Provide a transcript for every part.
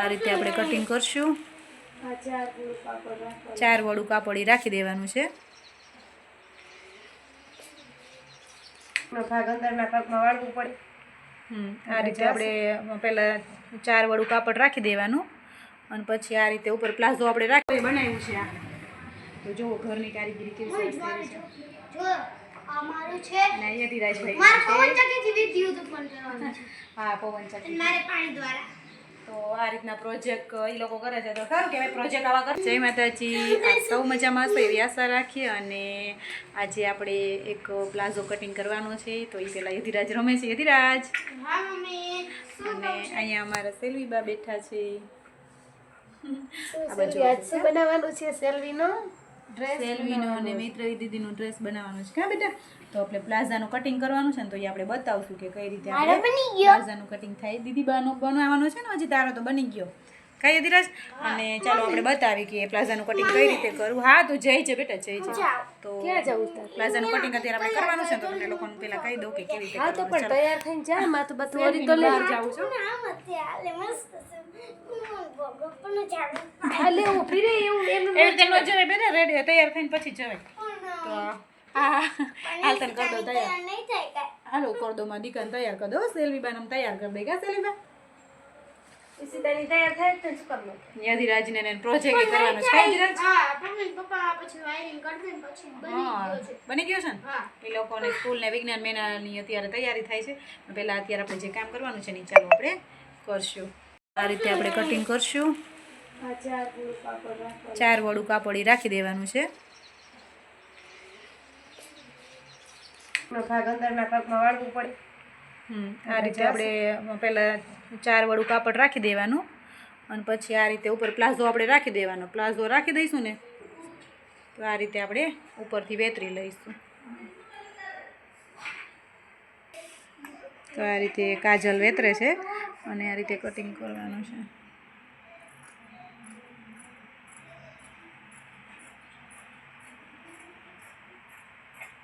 આ રીતે આપણે કટિંગ કરશું. ચાર વડું કાપડ રાખી દેવાનું છે. ભાગ અંદરના ભાગમાં વાળવું પડે. હમ, આ રીતે આપણે પહેલાં ચાર વડું કાપડ રાખી દેવાનું. અને પછી આ રીતે ઉપર પ્લાઝો આપણે રાખી બનાવ્યું છે તો જુઓ ઘરની કારીગરી કેવી સરસ છે. મારે પવન કરવાનું હા પવન ચક્કી મારે પાણી દ્વારા. તો આ રીતના પ્રોજેક્ટ એ લોકો કરે છે. તો સારું કહેવાય પ્રોજેક્ટ આવા કરે. જય માતાજી. સૌ મજામાં હશો એવી આશા રાખીએ. અને આજે આપણે એક પ્લાઝો કટિંગ કરવાનો છે. તો એ પહેલાં યધિરાજ રમે છે. યધિરાજ અને અહીંયા અમારા સેલ્વીબા બેઠા છે. આ આજ બનાવવાનું છે સેલ્વીનો? સેલ્વીનો અને મૈત્રી દીદીનો ડ્રેસ બનાવવાનો છે. કા બેટા? તો આપણે પ્લાઝાનું કટિંગ કરવાનું છે ને તો એ આપણે બતાવશું કે કઈ રીતે આપણે પ્લાઝાનું કટિંગ થાય. દીદી બાનો બનાવવાનો છે ને હજી તારો તો બની ગયો. કઈ ધીરજ? અને ચાલો આપણે બતાવી કે પ્લાઝાનું કટિંગ કઈ રીતે કરવું હા તો જય છે બેટા જય છે. તો ક્યાં જવું પ્લાઝાનું કટિંગ અત્યારે આપણે કરવાનું છે તો તમને લોકોને પહેલા કહી દઉં કે કેવી રીતે હા તો પણ તૈયાર થઈને જા માં તો બધું ઓરી તો લઈ જાવું છું. આમ જ તે હાલે મસ્ત હાલે ઊભી રહી એવું એનું એવી રીતે જવાય બેટા રેડી તૈયાર થઈને પછી જવાય. તો હાલ તને કરી દઉં તૈયાર. હાલો કરી દો માં દીકરાને તૈયાર કરી દો સેલ્વી બાને તૈયાર કરી દે. કા સેલ્વી બા ઈશિતાની તૈયાર થાય તો શું કરવાનું યધિરાજને ને પ્રોજેક્ટ કરવાનો છે. કઈ ધીરજ હા મમ્મી પપ્પા પછી વાયરિંગ કરી દે પછી બની ગયો છે. બની ગયો છે ને? એ લોકોને સ્કૂલ ને વિજ્ઞાન મહિનાની અત્યારે તૈયારી થાય છે. પહેલા અત્યારે આપણે જે કામ કરવાનું છે ને ચાલો આપણે કરશું. આ રીતે આપણે કટિંગ કરશું. ચાર વડું કાપડ રાખી દેવાનું છે. ભાગ અંદરના ભાગમાં વાળવું પડે. હમ, આ રીતે આપણે પહેલાં ચાર વડું કાપડ રાખી દેવાનું અને પછી આ રીતે ઉપર પ્લાઝો આપણે રાખી દેવાનો. પ્લાઝો રાખી દઈશું ને તો આ રીતે આપણે ઉપરથી વેતરી લઈશું. તો આ રીતે કાજલ વેતરે છે અને આ રીતે કટિંગ કરવાનું છે.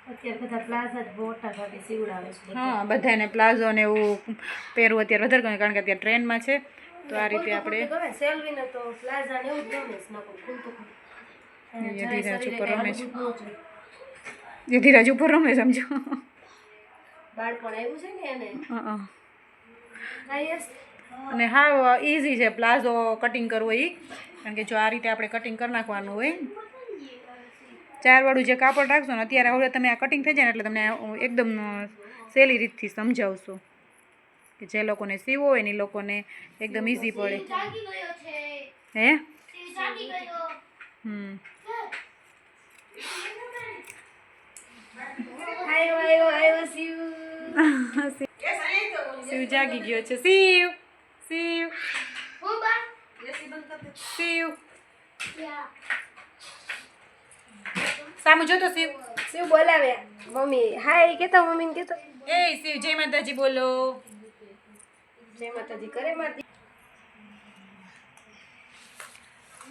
અત્યારે બધા પ્લાઝા જ મોટા ભાગે સીવડાવે છે હા બધાને પ્લાઝો ને એવું પહેરવું અત્યારે વધારે ગમે કારણ કે અત્યારે ટ્રેન્ડમાં છે. તો આ રીતે આપણે ગમે સેલ્વીને તો પ્લાઝા ને એવું જ ગમે છે નકર ખુલતું ખુલતું. અને એ જરાય ધીરજ ઉપર રમે છે. ધીરજ ઉપર રમે સમજો. બાળપણ આવ્યું છે ને એને? હા અને હા ઇઝી છે પ્લાઝો કટિંગ કરવો એ કારણ કે જો આ રીતે આપણે કટિંગ કરી નાખવાનું હોય ચાર વાળું જે કાપડ રાખશો ને અત્યારે હવે તમે આ કટિંગ થઈ જાય ને એટલે તમને એકદમ સહેલી રીતથી સમજાવશો. કે જે લોકોને સીવો હોય ને એ લોકોને એકદમ ઇઝી પડે. હે? તે જાગી ગયો હમ શિવ. જાગી ગયો છે. શિવ શિવ. શિવ. યા. સામુ જોતો શિવ. શિવ બોલાવ્યા મમ્મી હાય કેતો મમ્મીને કેતો. એ શિવ જય માતાજી બોલો. જય માતાજી કરે મારતી.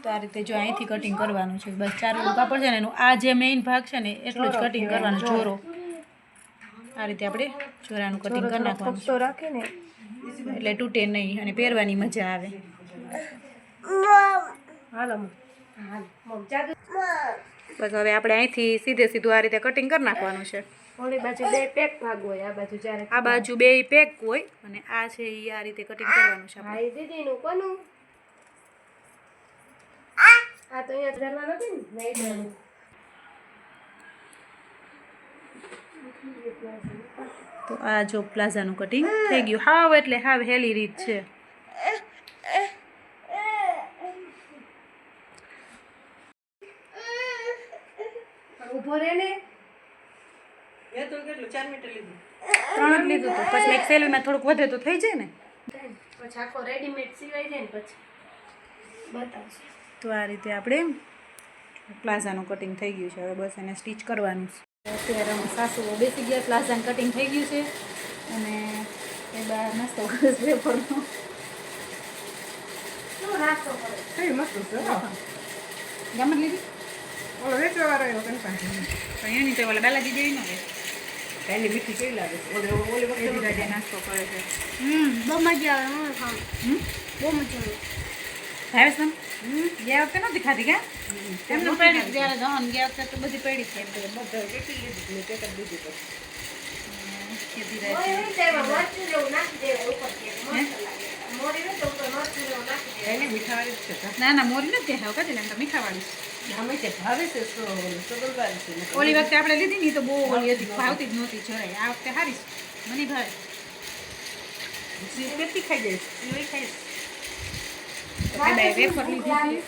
તો આ રીતે જો અહીંથી કટિંગ કરવાનું છે. બસ ચાર કાપડ છે ને એનું. આ જે મેઇન ભાગ છે ને એટલું જ કટિંગ કરવાનું જોરો આ રીતે આપણે જોરાનું કટિંગ કરી નાખવાનું તો રાખે ને. એટલે તૂટે નહીં અને પહેરવાની મજા આવે. હાલો મમ હાલ. મમ બસ હવે આપણે અહીંથી સીધે સીધું આ રીતે કટિંગ કરી નાખવાનું છે. ઓલી બાજુ બે પેક ભાગ હોય આ બાજુ જ્યારે આ બાજુ બે પેક હોય અને આ છે એ આ રીતે કટિંગ કરવાનું છે આપણે. દીદીનું કોનું? આ તો અહીંયા ધરવા નથી ને નહીં ધરવું તો આ જો પ્લાઝાનું કટિંગ થઈ ગયું. હાવ એટલે હાવ હેલી રીત છે. ઊભો રહે ને. ત્રણ જ લીધું હતું પછી એક સેલવીમાં થોડુંક વધે તો થઈ જાય ને. પછી આખો રેડીમેડ સિવાય જાય ને પછી. બતાવશે. તો આ રીતે આપણે પ્લાઝાનું કટિંગ થઈ ગયું છે. હવે બસ એને સ્ટીચ કરવાનું છે. અત્યારે અમે સાસુઓ બેસી ગયા પ્લાઝાનું કટિંગ થઈ ગયું છે. અને એ બહાર નાસ્તો કરે છે વેફરનો. નાસ્તો કરે? ગામમાં લીધી? પણ એની તો ઓલા બાલાજી જેવી ન કાંઈ મીઠી કેવી લાગે છે? ઓલી ઓલી વખતે યદિરાજે નાસ્તો કરે છે. હમ બહુ મજા આવે હું ખાઉં હમ? બહુ મજા આવે. ભાવે છે ગયા વખતે નહોતી ખાધી કે એમને પેડી જ્યારે દહન ગયા વખતે તો બધી પેડી છે બધા કેટલી લીધી મેં પેકર દીધી તો તો. ના ના મોરી નથી ખાવ કાઢી લે તો મીઠાવાળી છે. ઓલી વખતે આપણે લીધી ની તો બહુ ઓલી હતી ભાવતી જ નહોતી જરાય. આ વખતે હારીશ મને ભાવે. કેટલી ખાઈ વેફર લીધી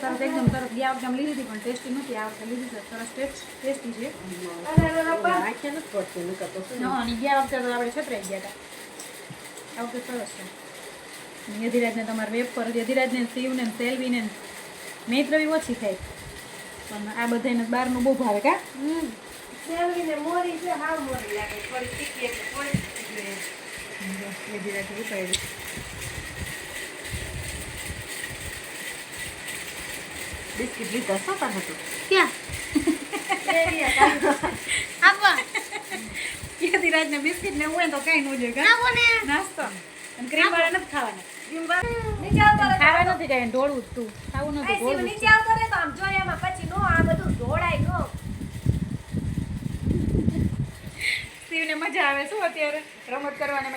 સરસ એકદમ સરસ ગયા વખતે લીધી હતી પણ ટેસ્ટી નહોતી. આ વખતે લીધી છે. સરસ ટેસ્ટ ટેસ્ટી છે. નથી પડતી ગયા વખતે તો આપણે છતરાઈ ગયા હતા. આ વખતે સરસ છે. યધિરાજને તમારે વેફર યધિરાજને શિવને ને સેલ્વીને મૈત્રવી ઓછી થાય પણ આ બધાને બહારનું બહુ ભાવે કા? હમ. મોરી છે હાવ મોરી લાગે. થોડી તીખી એટલે થોડી તીખી રહે. યધિરાજે બિસ્કિટ લીધા શું ક્યાં? બિસ્કિટ. ને હોય તો કાંઈ નું જોઈએ નાસ્તો. અને ક્રીમ વાળા નથી ખાવાના. ખાવા નથી કાંઈ ઢોળવું જ તું. ખાવું નથી શિવ નીચે આવતો તો આમ જોઈએ એમાં પછી નો આ બધું ઢોળાય નો. શિવને મજા આવે શું અત્યારે? રમત કરવાની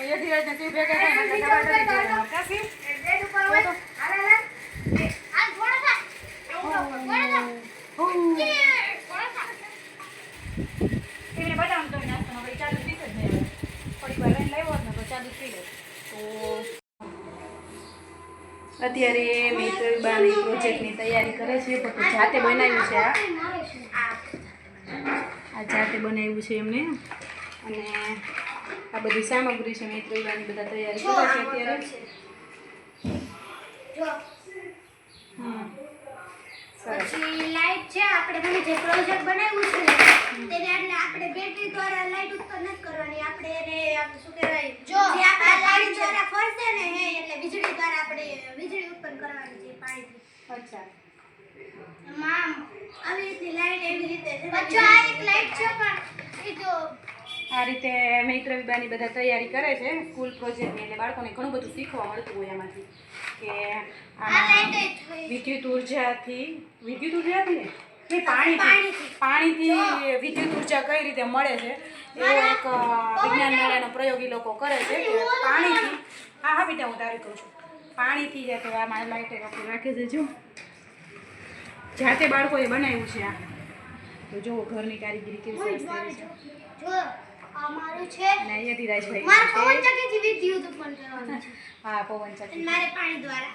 શિવ ભેગા થાય ને એટલે ખાવા નથી દેવાના. કા શિવ? બેડ ઉપર હોય હાલે હાલે આ થોડા સા થોડા સા થોડા સા શિવને બદામ તો નાસ્તામાં ભાઈ ચાલુ પીસ જ નહીં હવે. થોડીક વાર રહીને લાવ્યો હોત ને તો ચાલુ પી લે તો અત્યારે મૈત્રી બાની પ્રોજેક્ટની જાતે બનાવ્યું છે આ? આ જાતે બનાવ્યું છે એમને. અને આ બધી સામગ્રી છે મૈત્રી બધા તૈયારી કરે છે અત્યારે. જો. હમ સરસ. પછી લાઈટ છે આપણે તમે જે પ્રોજેક્ટ બનાવ્યું છે તેને એટલે આપણે બેટરી દ્વારા લાઈટ ઉત્પન્ન નથી કરવાની. આપણે એને શું કહેવાય જો આપણે લાઈટ દ્વારા ફરશે ને હે એટલે વીજળી દ્વારા આપણે વીજળી ઉત્પન્ન કરવાની છે પાણીથી. અચ્છા. એમાં આમ આવી રીતની લાઈટ એવી રીતે બચ્ચો આ એક લાઈટ છે પણ એ તો આ રીતે મૈત્ર વિભાની બધા તૈયારી કરે છે સ્કૂલ પ્રોજેક્ટની એટલે બાળકોને ઘણું બધું શીખવા મળતું હોય એમાંથી કે આ વિદ્યુત ઉર્જાથી વિદ્યુત ઉર્જાથી? ને પાણીથી. પાણીથી. વિદ્યુત ઊર્જા કઈ રીતે મળે છે? એવો એક વિજ્ઞાન મેળાનો પ્રયોગ એ લોકો કરે છે કે પાણીથી હા હા બેટા હું તારી કહું છું. પાણીથી જે તો આમાં લાઈટ રાખી રાખે છે જો. જાતે બાળકોએ બનાવ્યું છે આ. તો જુઓ ઘરની કારીગરી કેવી સરસ છે. મારું છે. અને અહીંયાથી રાજભાઈ મારે પવન ચક્કીથી વિદ્યુત ઉત્પન્ન કરવાનું છે. હા પવન ચક્કી મારે પાણી દ્વારા.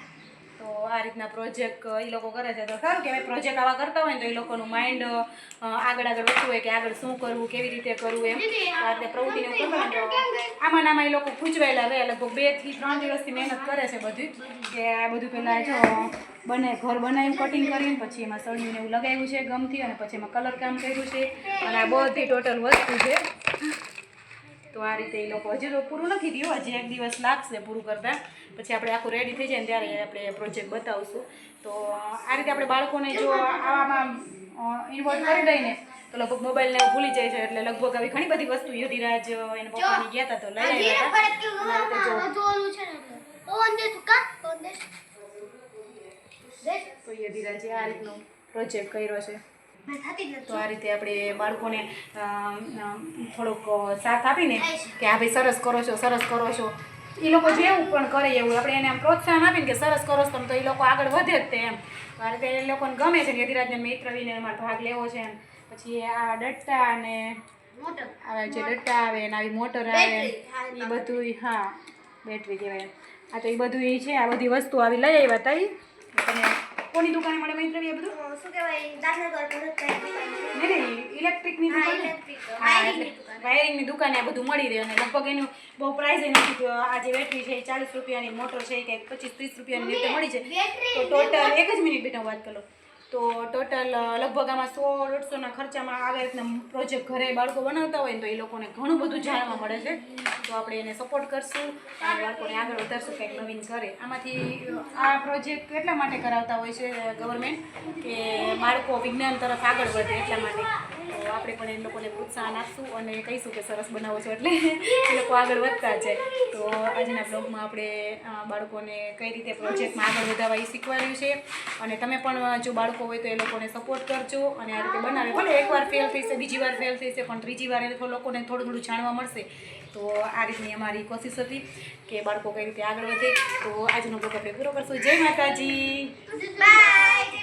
તો આ રીતના પ્રોજેક્ટ એ લોકો કરે છે. તો સારું કહેવાય પ્રોજેક્ટ આવા કરતા હોય ને તો એ લોકોનું માઇન્ડ આગળ આગળ વધતું હોય કે આગળ શું કરવું, કેવી રીતે કરવું એમ. આપણે પ્રવૃત્તિને તો આમાં આમાં એ લોકો ખૂંચવાયેલા રહે લગભગ બેથી ત્રણ દિવસથી મહેનત કરે છે બધી કે આ બધું પહેલાં જો બને, ઘર બનાવ્યું કટિંગ કરીને પછી એમાં સળિયું એવું લગાવ્યું છે ગમથી અને પછી એમાં કલર કામ કર્યું છે. અને આ બધી ટોટલ વસ્તુ છે. તો આ રીતે એ લોકો હજી તો પૂરું નથી થયું. હજી એક દિવસ લાગશે પૂરું કરતાં. પછી આપણે આખું રેડી થઈ જાય ને ત્યારે આપણે પ્રોજેક્ટ બતાવશું. તો આ રીતે આપણે બાળકોને જો આવામાં ઇન્વોલ્વ કરી દઈએ તો લગભગ મોબાઈલને ભૂલી જાય છે. એટલે લગભગ આવી ઘણી બધી વસ્તુ યુધિરાજ એના પપ્પાની ગયા હતા તો લઈ આવ્યા હતા તું. યુધિરાજે આ રીતનો પ્રોજેક્ટ કર્યો છે. તો આ રીતે આપણે બાળકોને થોડોક સાથ આપીને કે આ ભાઈ સરસ કરો છો સરસ કરો છો. એ લોકો જેવું પણ કરે એવું આપણે એને આમ પ્રોત્સાહન આપીને કે સરસ કરો છો તો એ લોકો આગળ વધે જ તે એમ. આ રીતે એ લોકોને ગમે છે કે યતિરાજને મિત્રવીને અમારે ભાગ લેવો છે એમ. પછી આ ડટ્ટા અને મોટર. આવે જે ડટ્ટા આવે ને આવી મોટર આવે એ બધું હા બેટરી કહેવાય. આ તો એ બધું એ છે આ બધી વસ્તુ આવી લઈ આવ્યા હતા. તમે કોની દુકાને મળે મૈત્રવી આ બધું? શું કહેવાય? દાખલા તરીકે નહીં નહીં ઇલેક્ટ્રિકની દુકાન. વાયરિંગની દુકાને. આ બધું મળી રહે અને લગભગ એનું બહુ પ્રાઇસ નથી આ જે બેટરી છે એ ચાલીસ રૂપિયાની મોટર છે એ કંઈક પચીસ ત્રીસ રૂપિયાની રીતે મળી છે તો ટોટલ એક જ મિનિટ બેટા વાત કરો. તો ટોટલ લગભગ આમાં સો દોઢસોના ખર્ચામાં આવી રીતના પ્રોજેક્ટ ઘરે બાળકો બનાવતા હોય ને તો એ લોકોને ઘણું બધું જાણવા મળે છે. તો આપણે એને સપોર્ટ કરશું અને બાળકોને આગળ વધારશું કંઈક નવીન કરે આમાંથી આ પ્રોજેક્ટ એટલા માટે કરાવતા હોય છે ગવર્મેન્ટ કે બાળકો વિજ્ઞાન તરફ આગળ વધે એટલા માટે. તો આપણે પણ એ લોકોને પ્રોત્સાહન આપશું અને કહીશું કે સરસ બનાવો છો એટલે એ લોકો આગળ વધતા જાય. તો આજના બ્લોગમાં આપણે બાળકોને કઈ રીતે પ્રોજેક્ટમાં આગળ વધારવા એ શીખવાડ્યું છે. અને તમે પણ જો બાળકો હોય તો એ લોકોને સપોર્ટ કરજો અને આ રીતે બનાવે. ભલે એકવાર ફેલ થશે બીજી વાર ફેલ થશે પણ ત્રીજી વાર એ લોકોને થોડું થોડું જાણવા મળશે. તો આ રીતની અમારી કોશિશ હતી કે બાળકો કઈ રીતે આગળ વધે. તો આજનો બ્લોગ આપણે પૂરો કરશું. જય માતાજી. બાય